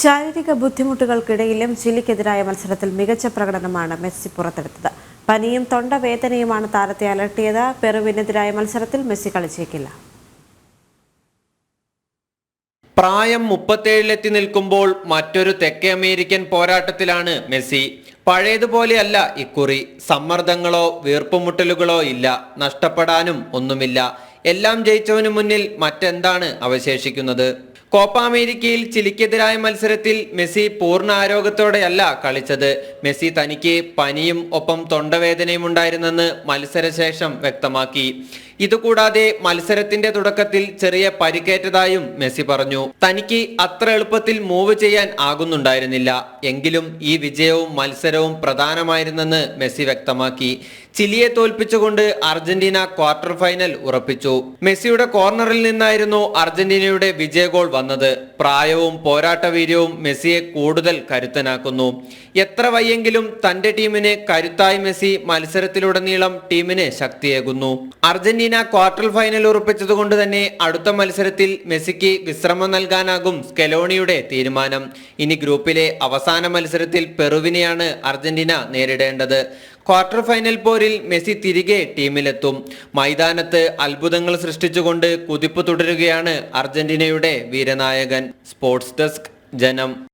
ശാരീരിക ബുദ്ധിമുട്ടുകൾക്കിടയിലും ചിലിക്കെതിരായ മത്സരത്തിൽ മികച്ച പ്രകടനമാണ് മെസ്സി പുറത്തെടുത്തത്. പനിയും തൊണ്ടവേദനയുമാണ് താരത്തെ അലട്ടിയത്. പെറുവിനെതിരായ മത്സരത്തിൽ മെസ്സി കളിച്ചേക്കില്ല. പ്രായം മുപ്പത്തേഴിലെത്തി നിൽക്കുമ്പോൾ മറ്റൊരു തെക്കേ അമേരിക്കൻ പോരാട്ടത്തിലാണ് മെസ്സി. പഴയതുപോലെയല്ല ഇക്കുറി. സമ്മർദ്ദങ്ങളോ വീർപ്പുമുട്ടലുകളോ ഇല്ല. നഷ്ടപ്പെടാനും ഒന്നുമില്ല. എല്ലാം ജയിച്ചവനു മുന്നിൽ മറ്റെന്താണ് അവശേഷിക്കുന്നത്? കോപ്പ അമേരിക്കയിൽ ചിലിക്കെതിരായ മത്സരത്തിൽ മെസ്സി പൂർണ ആരോഗ്യത്തോടെയല്ല കളിച്ചത്. മെസ്സി തനിക്ക് പനിയും ഒപ്പം തൊണ്ടവേദനയും ഉണ്ടായിരുന്നെന്ന് മത്സരശേഷം വ്യക്തമാക്കി. ഇതുകൂടാതെ മത്സരത്തിന്റെ തുടക്കത്തിൽ ചെറിയ പരിക്കേറ്റതായും മെസ്സി പറഞ്ഞു. തനിക്ക് അത്ര എളുപ്പത്തിൽ മൂവ് ചെയ്യാൻ ആകുന്നുണ്ടായിരുന്നില്ല. എങ്കിലും ഈ വിജയവും മത്സരവും പ്രധാനമായിരുന്നെന്ന് മെസ്സി വ്യക്തമാക്കി. ചിലിയെ തോൽപ്പിച്ചുകൊണ്ട് അർജന്റീന ക്വാർട്ടർ ഫൈനൽ ഉറപ്പിച്ചു. മെസ്സിയുടെ കോർണറിൽ നിന്നായിരുന്നു അർജന്റീനയുടെ വിജയ ഗോൾ വന്നത്. പ്രായവും പോരാട്ടവീര്യവും മെസ്സിയെ കൂടുതൽ കരുത്തനാക്കുന്നു. എത്ര വയ്യെങ്കിലും തന്റെ ടീമിന് കരുത്തായി മെസ്സി മത്സരത്തിലുടനീളം ടീമിന് ശക്തിയേകുന്നു. അർജന്റീന ക്വാർട്ടർ ഫൈനൽ ഉറപ്പിച്ചതുകൊണ്ട് തന്നെ അടുത്ത മത്സരത്തിൽ മെസ്സിക്ക് വിശ്രമം നൽകാനാകും സ്കെലോണിയുടെ തീരുമാനം. ഇനി ഗ്രൂപ്പിലെ അവസാന മത്സരത്തിൽ പെറുവിനെയാണ് അർജന്റീന നേരിടേണ്ടത്. ക്വാർട്ടർ ഫൈനൽ പോരിൽ മെസ്സി തിരികെ ടീമിലെത്തും. മൈതാനത്ത് അത്ഭുതങ്ങൾ സൃഷ്ടിച്ചുകൊണ്ട് കുതിപ്പ് തുടരുകയാണ് അർജന്റീനയുടെ വീരനായകൻ. സ്പോർട്സ് ഡെസ്ക് ജനം.